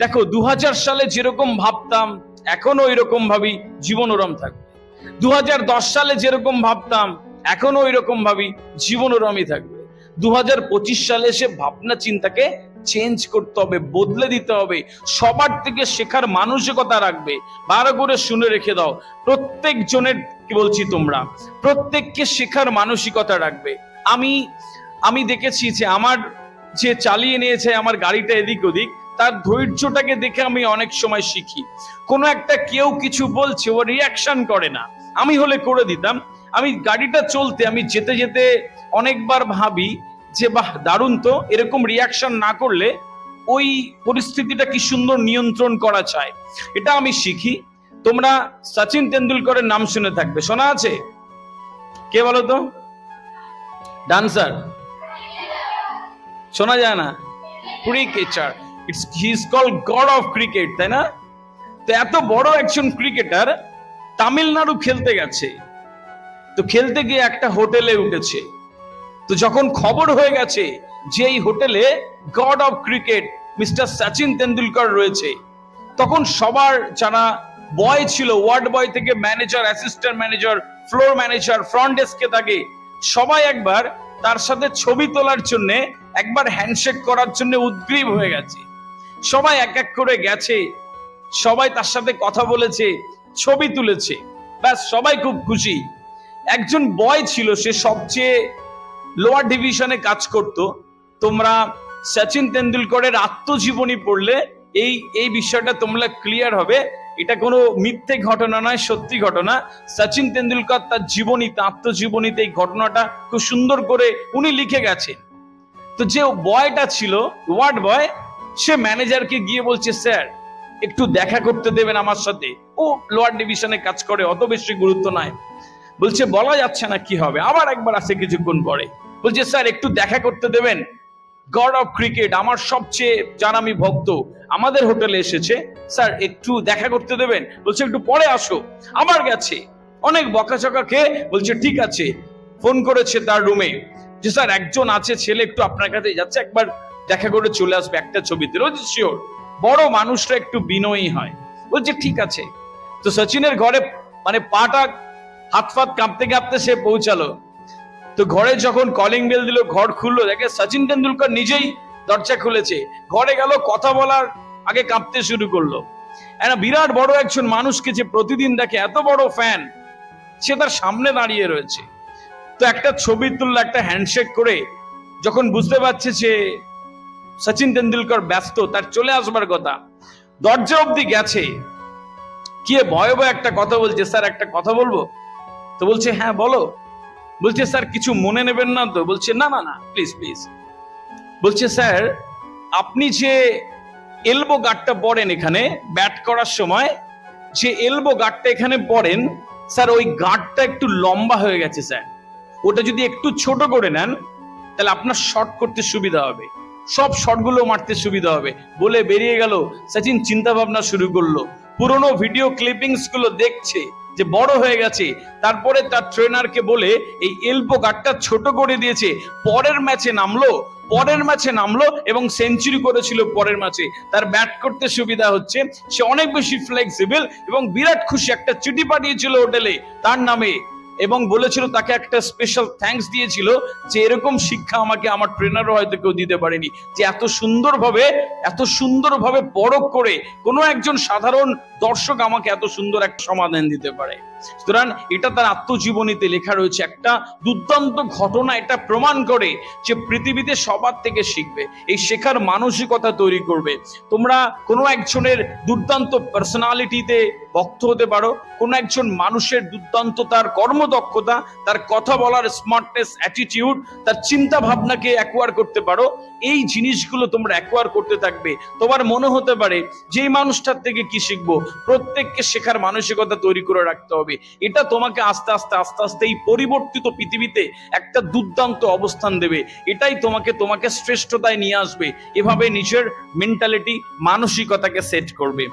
দেখো দু হাজার সালে যেরকম ভাবতাম এখনও ওই রকম ভাবি জীবন ওরম থাকবে। দু হাজার দশ সালে যেরকম ভাবতাম এখনও ওই রকম ভাবি জীবন ওরমই থাকবে। দুহাজার পঁচিশ সালে এসে ভাবনা চিন্তাকে চেঞ্জ করতে হবে, বদলে দিতে হবে, সবার থেকে শেখার মানসিকতা রাখবে। ভালো করে শুনে রেখে দাও, প্রত্যেক জনের, কি বলছি তোমরা, প্রত্যেককে শেখার মানসিকতা রাখবে। আমি আমি দেখেছি যে আমার যে চালিয়ে নিয়েছে, আমার গাড়িটা এদিক ওদিক তার ধৈর্যটাকে দেখে আমি অনেক সময় শিখি। কোনো একটা কেউ কিছু বলছে, ও রিয়াকশন করে না। আমি হলে করে দিতাম। আমি গাড়িটা চলতে, আমি যেতে যেতে অনেকবার ভাবি যে, বাহ, দারুণ তো। এরকম রিয়াকশন না করলে ওই পরিস্থিতিটা কি সুন্দর নিয়ন্ত্রণ করা চায়। এটা আমি শিখি। তোমরা সচিন তেন্ডুলকরের নাম শুনে থাকবে। শোনা আছে? কে বলো তো? ডান্সার। শোনা যায় না? Cricketer it's he is call god of cricket তাই না? তো এত বড় একজন ক্রিকেটার তামিলনাড়ু খেলতে গেছে। তো খেলতে গিয়ে একটা হোটেলে উঠেছে। তো যখন খবর হয়ে গেছে যে এই হোটেলে god of cricket mister Sachin Tendulkar রয়েছে, তখন সবার যারা বয় ছিল, ওয়ার্ড বয় থেকে manager assistant manager floor manager front ডেস্কে থাকে, সবাই একবার তার সাথে ছবি তোলার জন্য, একবার হ্যান্ডশেক করার জন্য উদ্গ্রীব হয়ে গেছে। সবাই এক এক করে গেছে, সবাই তার সাথে কথা বলেছে, ছবি তুলেছে। ব্যাস, সবাই খুব খুশি। একজন বয় ছিল, সে সবচেয়ে লোয়ার ডিভিশনে কাজ করত। তোমরা সচিন তেন্ডুলকরের আত্মজীবনী পড়লে, এই এই বিষয়টা তোমরা ক্লিয়ার হবে। এটা কোনো মিথ্যে ঘটনা নয়, সত্যি ঘটনা। সচিন তেন্ডুলকর তার জীবনীতে আত্মজীবনীতে এই ঘটনাটা খুব সুন্দর করে উনি লিখে গেছেন। তো যে বয়টা ছিল ওয়ার্ড বয় সে ম্যানেজারকে গিয়ে বলছে, স্যার, একটু দেখা করতে দেবেন আমার সাথে। ও লোয়ার ডিভিশনে কাজ করে, অত বেশি গুরুত্ব নয় বলছে, বলা যাচ্ছে না কি হবে। আবার একবার আসে কিছুক্ষণ পরে। বলছে, স্যার, একটু দেখা করতে দেবেন? গড অফ ক্রিকেট আমার সবচেয়ে যার আমি ভক্ত। আমাদের হোটেলে এসেছে। স্যার, একটু দেখা করতে দেবেন? বলছে, একটু পরে আসো। আবার গেছে। অনেক বকাচকা খেয়ে বলছে, ঠিক আছে। ফোন করেছে তার রুমে যে, স্যার, একজন আছে, ছেলে একটু আপনার কাছে যাচ্ছে। একবার দেখা করে চলে আসবে একটা ছবিতে। রোজ শিওর, বড় মানুষরা একটু বিনয়ী হয়। বলছে, ঠিক আছে। তো সচিনের ঘরে মানে পাটা হাত ফাত কাঁপতে কাঁপতে সে পৌঁছালো। তো ঘরে যখন কলিং বেল দিল, ঘর খুললো, দেখে সচিন তেন্ডুলকর নিজেই দরজা খুলেছে। ঘরে গেল, কথা বলার আগে কাঁপতে শুরু করল। একটা বিরাট বড় একজন মানুষকে যে প্রতিদিন দেখে, এত বড় ফ্যান সে তার সামনে দাঁড়িয়ে রয়েছে। তো একটা ছবি তুললো, একটা হ্যান্ডশেক করে, যখন বুঝতে পারছে যে সচিন তেন্ডুলকর ব্যস্ত, তার চলে আসবার কথা। দরজা অব্দি গেছে। কি ভয় ভয় একটা কথা বলছে, স্যার, একটা কথা বলব? তো বলছে হ্যাঁ বলো। বলছে, স্যার, কিছু মনে নেবেন না তো? বলছে, না না না প্লিজ প্লিজ বলছে, স্যার, আপনি যে এলবো গার্ডটা পড়েন এখানে ব্যাট করার সময়, যে এলবো গার্ডটা এখানে পড়েন স্যার, ওই গার্ডটা একটু লম্বা হয়ে গেছে, স্যার। ওটা যদি একটু ছোট করে নেন, তাহলে আপনার শর্ট করতে সুবিধা হবে। সব শটগুলো মারতে সুবিধা হবে। বলে বেরিয়ে গেল, সচিন চিন্তা ভাবনা শুরু করল। পুরনো ভিডিও ক্লিপিংসগুলো দেখছে যে বড় হয়ে গেছে। তারপরে তার ট্রেনারকে বলে, এই এলবো গার্ডটা ছোট করে দিয়েছে, পরের ম্যাচে নামলো, পরের ম্যাচে নামলো এবং সেঞ্চুরি করেছিল পরের ম্যাচে। তার ব্যাট করতে সুবিধা হচ্ছে, সে অনেক বেশি ফ্লেক্সিবল এবং বিরাট খুশি একটা চিঠি পাঠিয়েছিল হোটেলে, তার নামে। এবং বলেছিল, তাকে একটা স্পেশাল থ্যাঙ্কস দিয়েছিল যে এরকম শিক্ষা আমাকে আমার ট্রেনারও হয়তো কেউ দিতে পারেনি। যে এত সুন্দরভাবে এত সুন্দরভাবে বড় করে কোনো একজন সাধারণ দর্শক আমাকে এত সুন্দর একটা সমাধান দিতে পারে। সুতরাং এটা তার আত্মজীবনীতে লেখা রয়েছে। একটা দুর্দান্ত ঘটনা এটা প্রমাণ করে যে পৃথিবীতে সবার থেকে শিখবে, এই শেখার মানসিকতা তৈরি করবে। তোমরা কোনো একজনের দুর্দান্ত পার্সোনালিটিতে ভক্ত হতে পারো, কোনো একজন মানুষের দুর্দান্ত তার কর্মদক্ষতা, তার কথা বলার স্মার্টনেস অ্যাটিটিউড তার চিন্তা ভাবনাকে অ্যাকোয়ার করতে পারো। এই জিনিসগুলো তোমরা অ্যাকোয়ার করতে থাকবে। তোমার মনে হতে পারে যে মানুষটার থেকে কি শিখব? প্রত্যেককে শেখার মানসিকতা তৈরি করে রাখতে হবে। এটা তোমাকে আস্তে আস্তে আস্তে আস্তে এই পরিবর্তিত পৃথিবীতে একটা দুর্দান্ত অবস্থান দেবে। এটাই তোমাকে তোমাকে শ্রেষ্ঠতায় নিয়ে আসবে। এভাবে নিজের মেন্টালিটি মানসিকতাকে সেট করবে।